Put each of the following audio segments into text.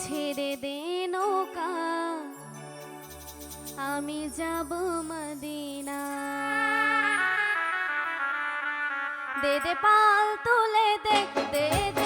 ছেড়ে দে নৌকা আমি যাব মদিনা। দে দে পাল তুলে দে দে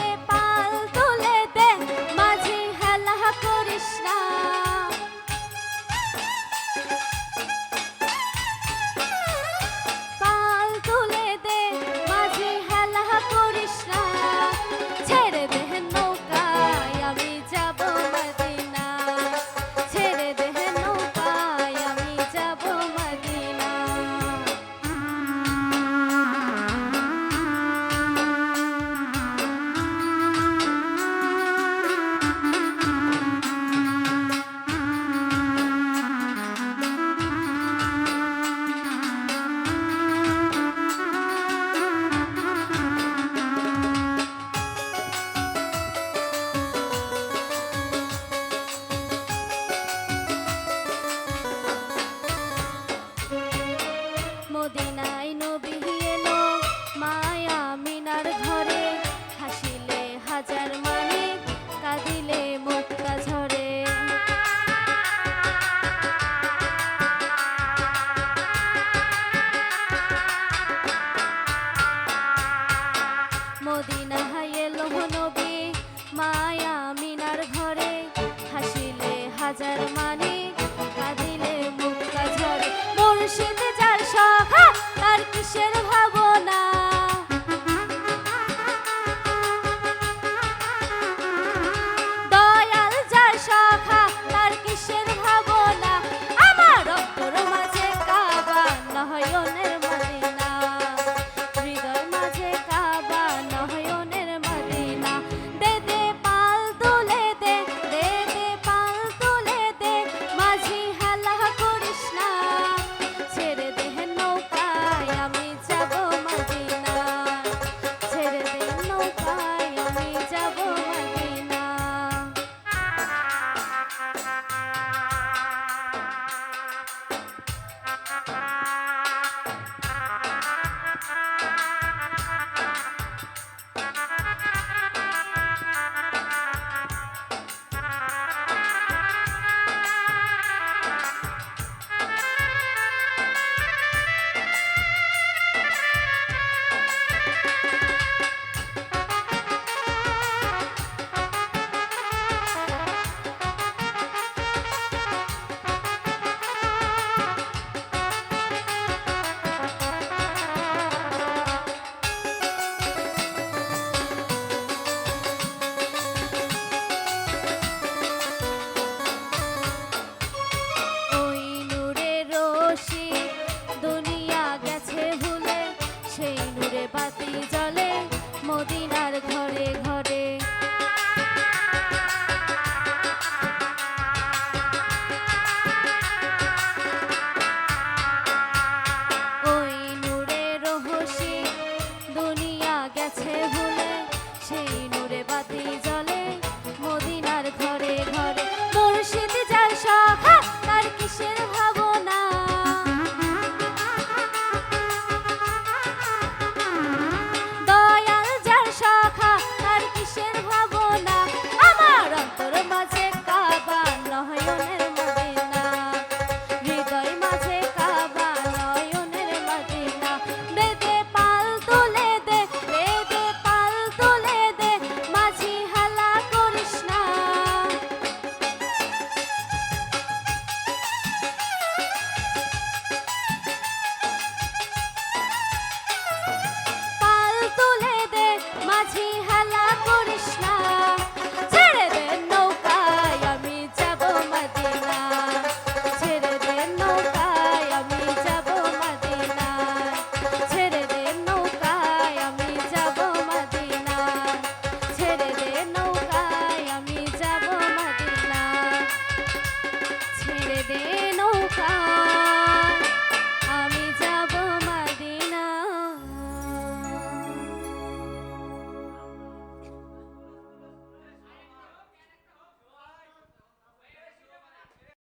বাঁচার মদিনা হাইয়ে মায়া মিনার ঘরে হাসিলে হাজার মানে গেছে ভুলে সেই নূরে বাতি